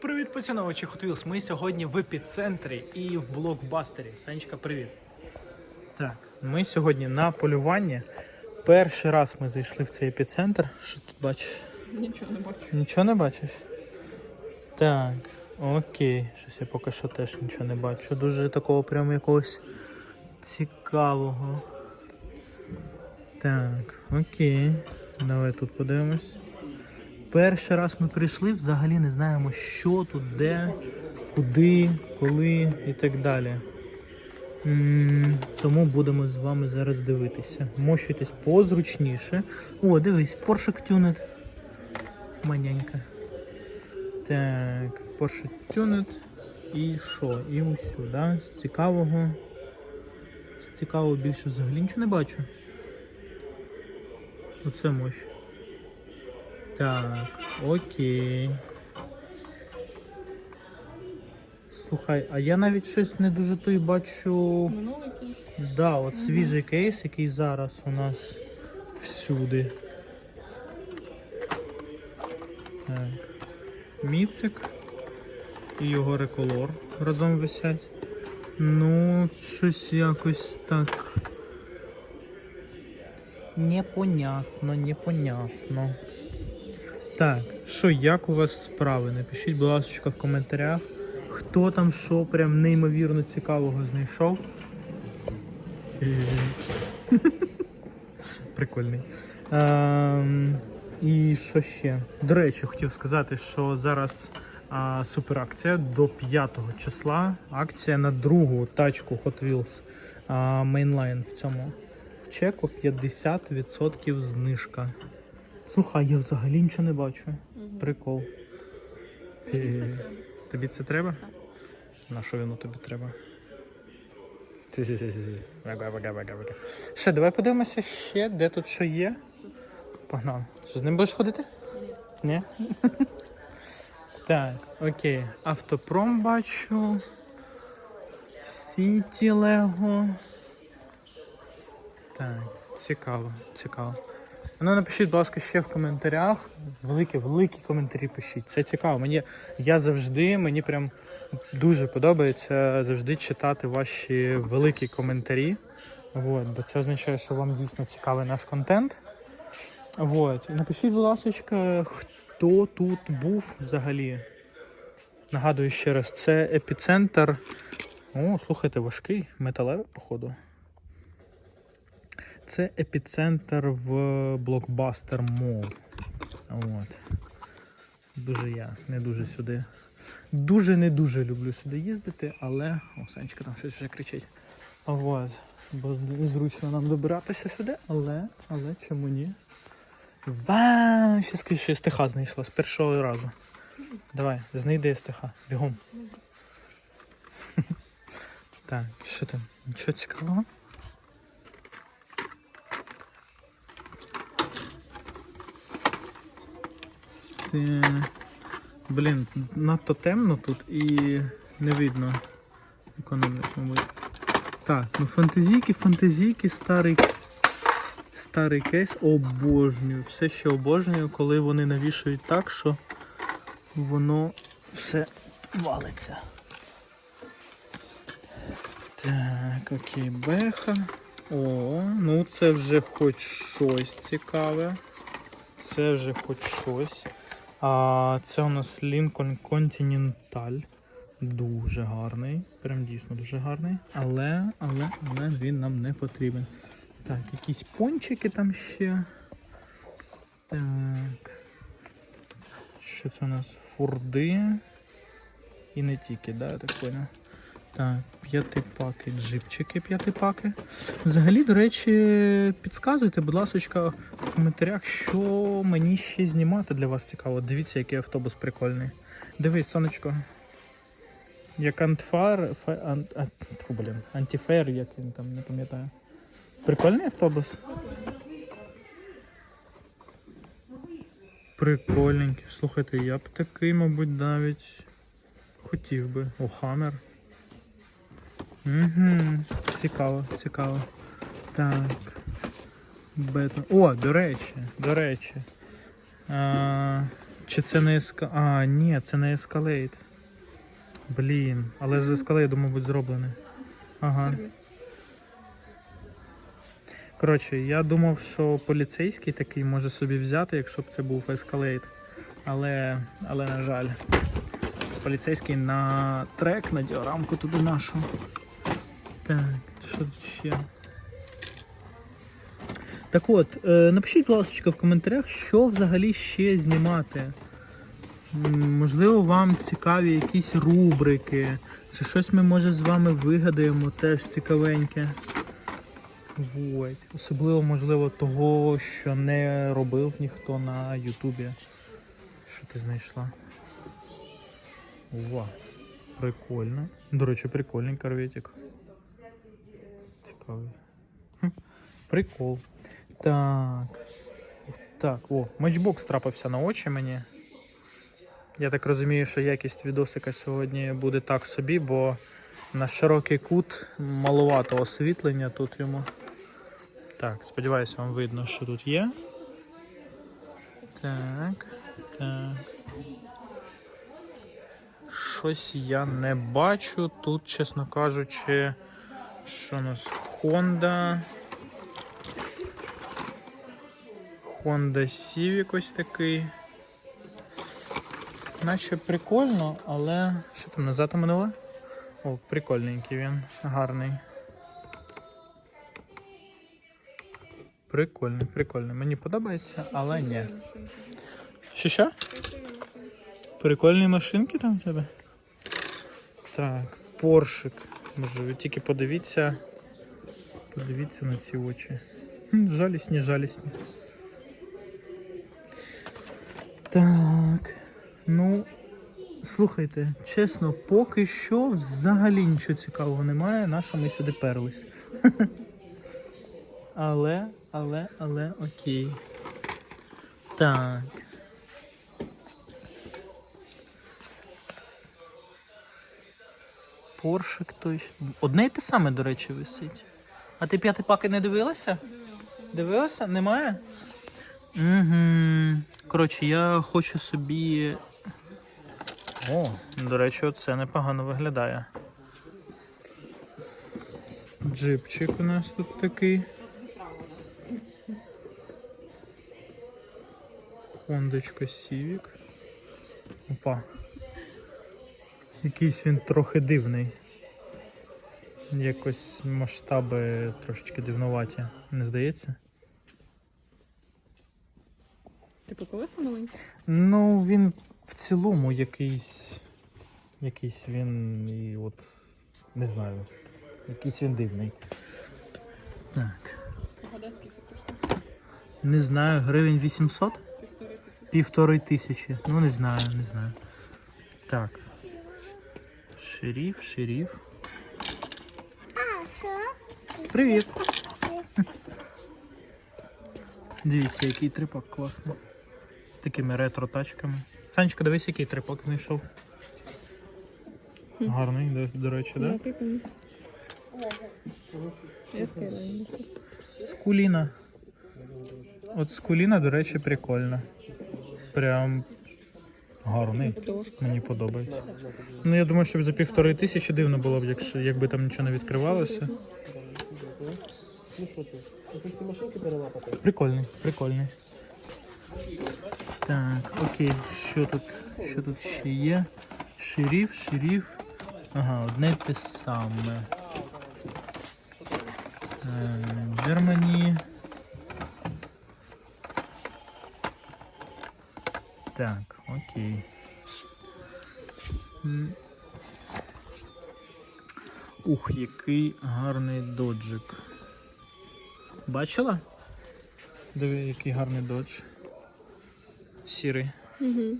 Привіт, поціновувачі Hot Wheels. Ми сьогодні в епіцентрі і в блокбастері. Санечка, привіт. Так, ми сьогодні на полюванні. Перший раз ми зайшли в цей епіцентр. Що тут бачиш? Нічого не бачу. Нічого не бачиш? Так, окей. Щось я поки що теж нічого не бачу. Дуже такого прям якогось цікавого. Так, окей. Давай тут подивимось. Перший раз ми прийшли, взагалі не знаємо, що тут, де, куди, коли і так далі. Тому будемо з вами зараз дивитися. Мощуйтесь позручніше. О, дивись, Porsche Tuned. Манянька. Так, Porsche Tuned. І що? І усю, да? З цікавого. З цікавого більше взагалі нічого не бачу. Оце мощ. Так, окей. Слухай, а я навіть щось не дуже той бачу. Минулий якийсь. Да, от свіжий кейс, який зараз у нас всюди. Так. Міцик і його реколор разом висять. Ну, щось якось так. Непонятно, непонятно. Так, що, як у вас справи? Напишіть, будь ласка, в коментарях. Хто там що прям неймовірно цікавого знайшов. Прикольний. Ем, і що ще? До речі, хотів сказати, що зараз а, суперакція до 5 числа. Акція на другу тачку Hot Wheels а, Mainline в цьому в чеку 50% знижка. Слухай, я взагалі нічого не бачу. Прикол. Ти, тобі це треба? На що воно тобі треба? Ще, давай подивимося ще, де тут що є. Погнали. Що з ним будеш ходити? Ні? Так, окей. Автопром бачу. Сіті Лего. Так, цікаво, цікаво. Ну, напишіть, будь ласка, ще в коментарях. Великі, великі коментарі пишіть. Це цікаво. Мені я завжди, мені прям дуже подобається завжди читати ваші великі коментарі. Вот, бо це означає, що вам дійсно цікавий наш контент. Вот. І напишіть, будь ласка, хто тут був взагалі. Нагадую ще раз, це епіцентр. О, слухайте, важкий металевий, походу. Це епіцентр в блокбастер Мол. От. Дуже я не дуже сюди. Дуже не дуже люблю сюди їздити, але. О, Санечка там щось вже кричить. От. Бо незручно нам добиратися сюди, але, але чому ні? Вау! Ще скажи, що стиха знайшла з першого разу. Давай, знайди стиха. Бігом. Так, що там? Нічого цікавого? Ти... Блін, надто темно тут і не видно економник, мабуть. Так, ну фантазійки, фантазійки, старий старий кейс. Обожнюю. Все ще обожнюю, коли вони навішують так, що воно все валиться. Так, окей, беха. О, ну це вже хоч щось цікаве. Це вже хоч щось. А це у нас Lincoln Continental. Дуже гарний. Прям дійсно дуже гарний. Але, але, але він нам не потрібен. Так, якісь пончики там ще. Так. Що це у нас? Фурди. І не тільки, да, я так понял. Так, п'ятипаки, джипчики, п'ятипаки. Взагалі, до речі, підказуйте, будь ласка, в коментарях, що мені ще знімати для вас цікаво. Дивіться, який автобус прикольний. Дивись, сонечко. Як антфар, фа, ан, а, тьфу, блін, антифейр, як він там, не пам'ятаю. Прикольний автобус? Прикольненький. Слухайте, я б такий, мабуть, навіть хотів би. О, Хаммер. Угу. Цікаво, цікаво. Так. Бетон. О, до речі, до речі. А, Чи це не еска. А, ні, це не ескалейт. Блін, але з ескалейду, мабуть, зроблений. Ага. Коротше, я думав, що поліцейський такий може собі взяти, якщо б це був ескалейт. Але, але на жаль, поліцейський на трек, на діорамку туди нашу. Так, що тут ще? Так от, е, напишіть, будь ласка, в коментарях, що взагалі ще знімати. Можливо, вам цікаві якісь рубрики, чи щось ми, може, з вами вигадаємо теж цікавеньке. Вот. Особливо, можливо, того, що не робив ніхто на Ютубі. Що ти знайшла? Ова, прикольно. До речі, прикольний корветик. Хм, Прикол. Так. Так, о, матчбокс трапився на очі мені. Я так розумію, що якість відосика сьогодні буде так собі, бо на широкий кут маловато освітлення тут йому. Так, сподіваюся, вам видно, що тут є. Так, так. Щось я не бачу. Тут, чесно кажучи, що у нас Honda. Honda Civic ось такий. Наче прикольно, але що там назад минуло? О, прикольненький він, гарний. Прикольний, прикольний. Мені подобається, але ні. Що що? Прикольні машинки там в тебе? Так, поршик. Може, ви тільки подивіться. Подивіться на ці очі. Жалісні, жалісні. Так. Ну, слухайте, чесно, поки що взагалі нічого цікавого немає, на що ми сюди перлись. Але, але, але, окей. Так. Поршик той. Одне й те саме, до речі, висить. А ти п'ятий паки не дивилася? Дивилася? Немає? Угу. Коротше, я хочу собі. О, до речі, оце непогано виглядає. Джипчик у нас тут такий. Хондочка Civic. Опа. Якийсь він трохи дивний. Якось масштаби трошечки дивнуваті, не здається? Типу колеса маленькі? Ну, він в цілому якийсь. Якийсь він і от. Не знаю. Якийсь він дивний. Так. Погадай, скільки коштує? Не знаю, гривень 800? Півтори тисячі. Півтори тисячі. Ну, не знаю, не знаю. Так. Шеріф, шеріф. А, що? Привіт. Дивіться, який трипак класний. З такими ретро-тачками. Санечка, дивись, який трипак знайшов. Гарний, до, до речі, Да, да? прикольно. Скуліна. От скуліна, до речі, прикольна. Прям гарний. Мені подобається. Ну, я думаю, що за півтори тисячі дивно було б, якщо, якби там нічого не відкривалося. Ну що ти? Ці машинки перелапати? Прикольний, прикольний. Так, окей, що тут, що тут ще є? Шеріф, шеріф. Ага, одне те саме. Е, Так, окей. Ух, який гарний доджик. Бачила? Диви, який гарний додж. Сірий. Угу.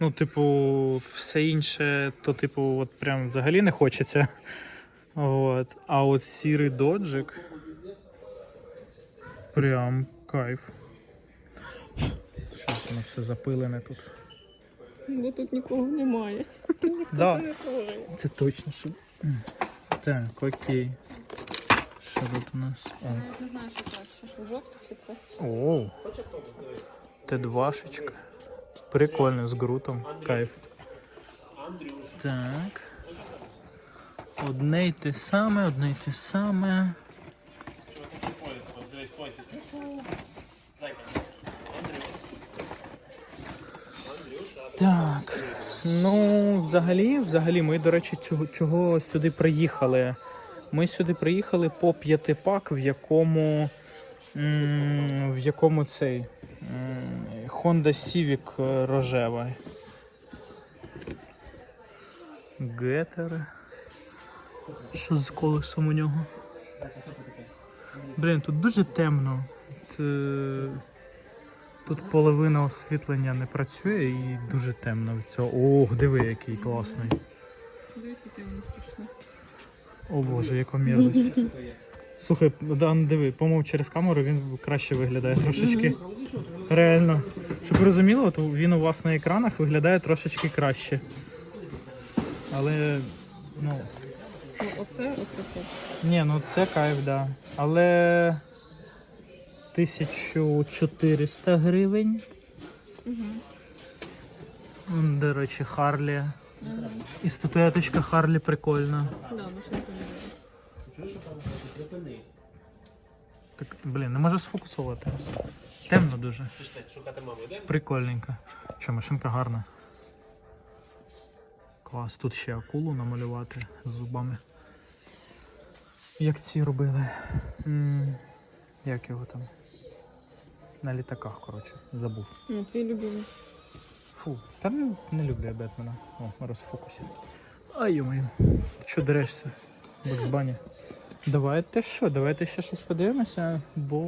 Ну, типу, все інше, то, типу, от прям взагалі не хочеться. От. А от сірий доджик. Прям кайф. Щось воно все запилене тут. Бо тут нікого немає. Ніхто Да. це не трогає. Це точно що. Так, окей. Що тут у нас? О. Я не знаю, що краще. Жовтий чи це? Оу. Т2-шечка. Прикольно, з ґрутом. Кайф. Так. Одне й те саме, одне й те саме. Так. Ну, взагалі, взагалі, ми, до речі, цього, чого сюди приїхали. Ми сюди приїхали по п'ятипак, в якому. м, В якому цей. м, Honda Civic рожева. Гетер. Що з колесом у нього? Блін, тут дуже темно. Е, тут половина освітлення не працює і дуже темно від цього. Ох, диви, який класний. Дивись, яке воно страшне. О боже, яка мерзость. Слухай, Дан, диви, по-моєму, через камеру він краще виглядає трошечки. Реально. Щоб ви розуміли, от він у вас на екранах виглядає трошечки краще. Але. Ну. Ну, оце, оце це. Ні, ну це кайф, да. Але 1400 гривень. Угу. До речі, Харлі. Угу. І статуеточка Харлі прикольна. Да, Так, блін, не можу сфокусувати. Темно дуже. Прикольненько. Що, машинка гарна. Клас, тут ще акулу намалювати з зубами. Як ці робили. М, Як його там? На літаках, коротше, забув. Ну, твій любимий. Фу, та не, не люблю я Бетмена. О, розфокусі. Ай, йомаю. Що дерешся? Баксбані. Давайте що, давайте ще щось подивимося, бо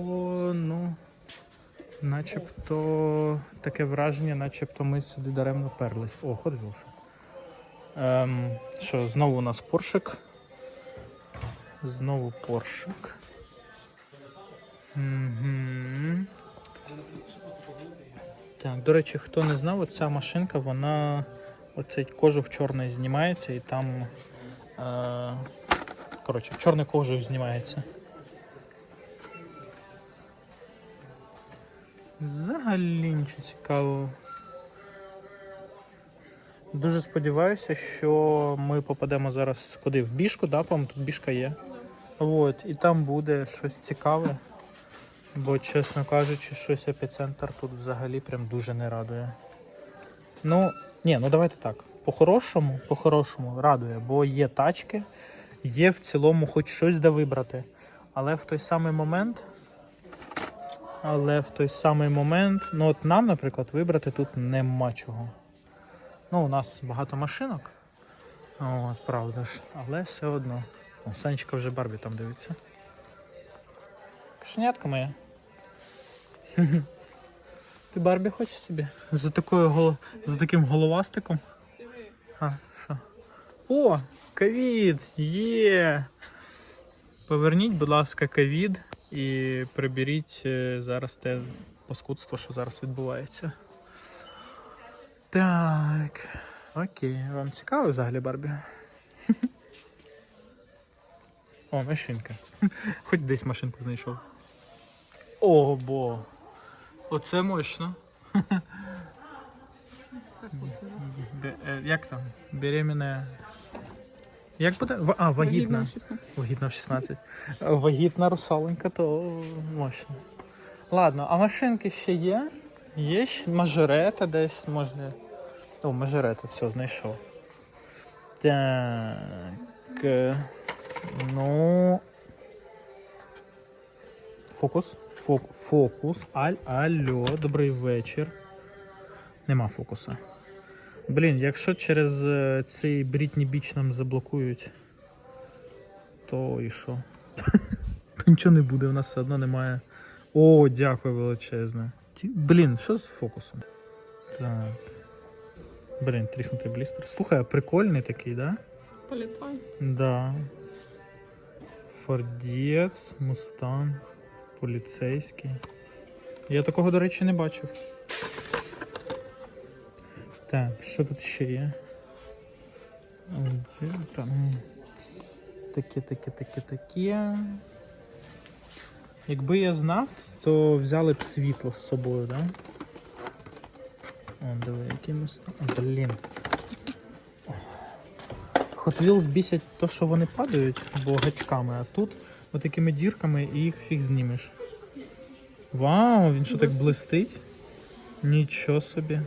ну. Начебто таке враження, начебто ми сюди даремно перлись. О, Hot Wheels. Ем, що, знову у нас поршик. Знову поршик. Угу. Так, до речі, хто не знав, оця машинка, вона оцей кожух чорний знімається і там. Е, коротше, чорний кожух знімається. Взагалі нічого цікавого. Дуже сподіваюся, що ми попадемо зараз куди? В біжку, да? По-моєму, тут біжка є. От, і там буде щось цікаве. Бо, чесно кажучи, щось епіцентр тут взагалі прям дуже не радує. Ну, ні, ну давайте так. По-хорошому, по-хорошому радує, бо є тачки, є в цілому хоч щось де вибрати. Але в той самий момент. Але в той самий момент, ну от нам, наприклад, вибрати тут нема чого. Ну, у нас багато машинок. От, правда ж. Але все одно. Санечка вже Барбі там дивиться. Кошенятка моя. Ти Барбі хочеш собі? За такою голо... за таким головастиком? А, що? О, ковід! Є! Поверніть, будь ласка, ковід і приберіть е, зараз те паскудство, що зараз відбувається. Так. Окей, вам цікаво взагалі Барбі? О, машинка. Хоч десь машинку знайшов. О, бо. Оце мощно. Бе- е, як там? Беременна. Як буде? В- А, вагітна. Вагітна 16. Вагітна в 16. Е, Вагітна русаленька, то мощно. Ладно, а машинки ще є? Є ще мажорета десь, може. О, мажорета, все, знайшов. Так. е, Ну. Фокус. Фок, фокус. Аль, алло, добрий вечір. Нема фокуса. Блін, якщо через е, цей Брітні Біч нам заблокують, то і що? Нічого не буде, у нас все одно немає. О, дякую величезне. Блін, що з фокусом? Так. Блін, тріснутий блістер. Слухай, прикольний такий, да? Поліцай. Да. Фордіц, Мустанг, поліцейський. Я такого, до речі, не бачив. Так, що тут ще є? Таке, таке, таке, таке. Якби я знав, то взяли б світло з собою, да? О, диви, який місто. Блін. Hot Wheels бісять то, що вони падають, бо гачками, а тут отакими дірками і їх фіг знімеш. Вау, він що так блистить? Нічого собі.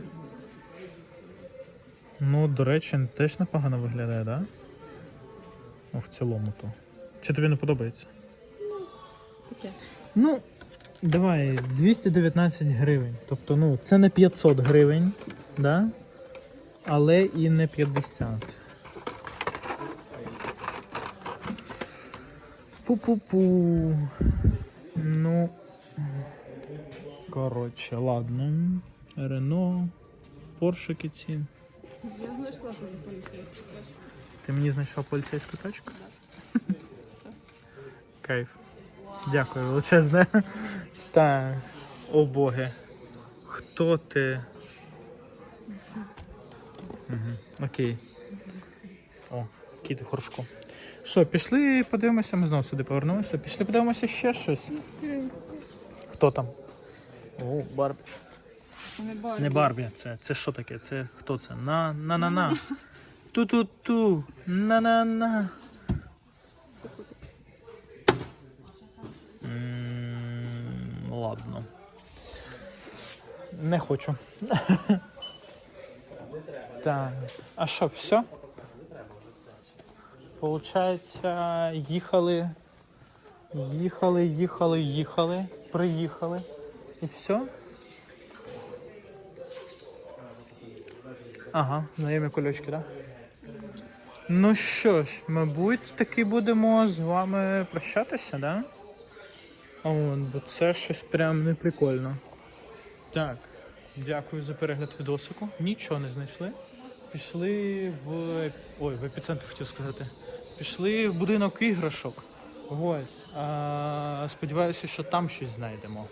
Ну, до речі, теж непогано виглядає? Да? Ну, в цілому то. Чи тобі не подобається? Таке. Ну, давай, 219 гривень. Тобто, ну, це не 500 гривень, да? але і не 50. Пу-пу-пу. Ну. Коротше, ладно. Рено, Поршики ці. Я знайшла собі поліцейську. Ти мені знайшов поліцейську тачку? Кайф. Дякую, величезне. Так. О боги. Хто ти? Угу. Окей. О, кіт в горшку. Що, пішли подивимося, ми знову сюди повернулися. Пішли подивимося ще щось. Хто там? О, Барбі. Не Барбі. Не Барбі, це, це що таке? Це хто це? На на на на. Ту-ту-ту. На-на-на. Це котик. Ладно. Не хочу. Так. А що, все? Получається, їхали. Їхали, їхали, їхали, приїхали. І все? Ага, знайомі кульочки, так? Да? Ну що ж, мабуть, таки будемо з вами прощатися, да? А от, бо це щось прям не прикольно. Так, дякую за перегляд відосику. Нічого не знайшли. Пішли в. Ой, в епіцентр хотів сказати. Пішли в будинок іграшок. А, сподіваюся, що там щось знайдемо.